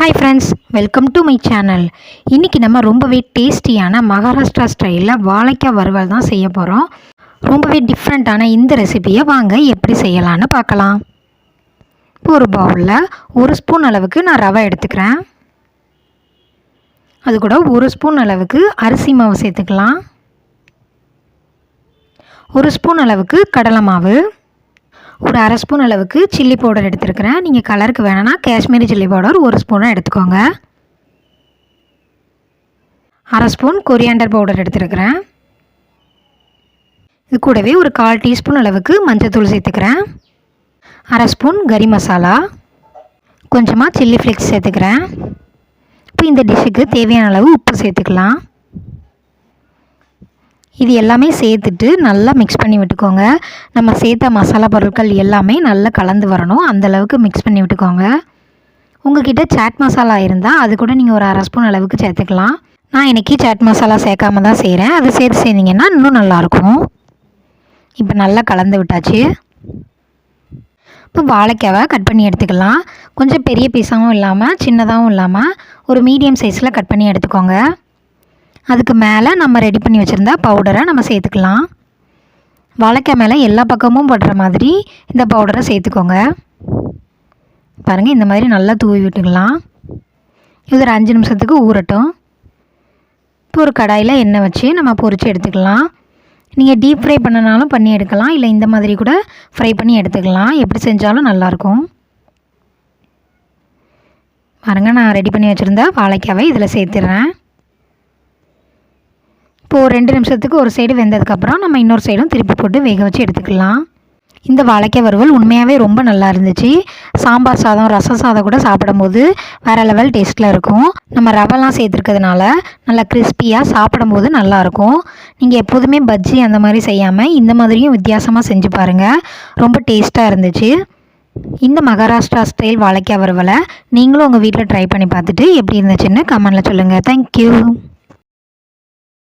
Hi friends welcome to my channel இன்றைக்கி நம்ம ரொம்பவே டேஸ்டியான மகாராஷ்டிரா ஸ்டைலில் வாழைக்காய் வறுவல் தான் செய்ய போகிறோம் ரொம்பவே டிஃப்ரெண்ட்டான இந்த ரெசிபியை வாங்க எப்படி செய்யலான்னு பார்க்கலாம். இப்போ ஒரு பவுலில் ஒரு ஸ்பூன் அளவுக்கு நான் ரவை எடுத்துக்கிறேன். அது கூட ஒரு ஸ்பூன் அளவுக்கு அரிசி மாவு சேர்த்துக்கலாம். ஒரு ஸ்பூன் அளவுக்கு கடலை மாவு. ஒரு அரை ஸ்பூன் அளவுக்கு சில்லி பவுடர் எடுத்துருக்கிறேன். நீங்கள் கலருக்கு வேணும்னா காஷ்மீரி சில்லி பவுடர் ஒரு ஸ்பூனாக எடுத்துக்கோங்க. அரை ஸ்பூன் கொரியாண்டர் பவுடர் எடுத்துருக்கிறேன். இது கூடவே ஒரு கால் டீஸ்பூன் அளவுக்கு மஞ்சத்தூள் சேர்த்துக்கிறேன். அரை ஸ்பூன் கறி மசாலா. கொஞ்சமாக சில்லி ஃப்ளேக்ஸ் சேர்த்துக்கிறேன். இப்போ இந்த டிஷ்ஷுக்கு தேவையான அளவு உப்பு சேர்த்துக்கலாம். இது எல்லாமே சேர்த்துட்டு நல்லா மிக்ஸ் பண்ணி விட்டுக்கோங்க. நம்ம சேர்த்த மசாலா பொருட்கள் எல்லாமே நல்லா கலந்து வரணும். அந்தளவுக்கு மிக்ஸ் பண்ணி விட்டுக்கோங்க. உங்ககிட்ட சாட் மசாலா இருந்தால் அது கூட நீங்கள் ஒரு அரை ஸ்பூன் அளவுக்கு சேர்த்துக்கலாம். நான் இன்றைக்கி சாட் மசாலா சேர்க்காம தான் செய்கிறேன் அது சேர்த்து செய்தீங்கன்னா இன்னும் நல்லாயிருக்கும் இப்போ நல்லா கலந்து விட்டாச்சு. இப்போ வாழைக்காவை கட் பண்ணி எடுத்துக்கலாம். கொஞ்சம் பெரிய பீஸாகவும் இல்லாமல் சின்னதாகவும் இல்லாமல் ஒரு மீடியம் சைஸில் கட் பண்ணி எடுத்துக்கோங்க. அதுக்கு மேலே நம்ம ரெடி பண்ணி வச்சுருந்தா பவுடரை நம்ம சேர்த்துக்கலாம். வாழைக்காய் மேலே எல்லா பக்கமும் படுற மாதிரி இந்த பவுடரை சேர்த்துக்கோங்க. பாருங்கள் இந்த மாதிரி நல்லா தூவி விட்டுக்கலாம். இது ஒரு அஞ்சு நிமிஷத்துக்கு ஊறட்டும். இப்போ ஒரு கடாயில் எண்ணெய் வச்சு நம்ம பொரித்து எடுத்துக்கலாம். நீங்கள் டீப் ஃப்ரை பண்ணனாலும் பண்ணி எடுக்கலாம். இல்லை இந்த மாதிரி கூட ஃப்ரை பண்ணி எடுத்துக்கலாம். எப்படி செஞ்சாலும் நல்லாயிருக்கும். பாருங்கள் நான் ரெடி பண்ணி வச்சுருந்த வாழைக்காவை இதில் சேர்த்துட்றேன் இப்போது ரெண்டு நிமிஷத்துக்கு ஒரு சைடு வெந்ததுக்கப்புறம் நம்ம இன்னொரு சைடும் திருப்பி போட்டு வேக வச்சு எடுத்துக்கலாம். இந்த வாழைக்காய் வறுவல் உண்மையாகவே ரொம்ப நல்லா இருந்துச்சு. சாம்பார் சாதம் ரசம் சாதம் கூட சாப்பிடும்போது வேறு லெவல் டேஸ்ட்டில் இருக்கும். நம்ம ரவெல்லாம் சேர்த்துருக்கிறதுனால நல்லா கிறிஸ்பியாக சாப்பிடும்போது நல்லாயிருக்கும் நீங்கள் எப்போதுமே பஜ்ஜி அந்த மாதிரி செய்யாமல் இந்த மாதிரியும் வித்தியாசமாக செஞ்சு பாருங்கள் ரொம்ப டேஸ்ட்டாக இருந்துச்சு. இந்த மகாராஷ்டிரா ஸ்டைல் வாழைக்காய் வறுவலை நீங்களும் உங்கள் வீட்டில் ட்ரை பண்ணி பார்த்துட்டு எப்படி இருந்துச்சுன்னு கமெண்டில் சொல்லுங்கள் தேங்க்யூ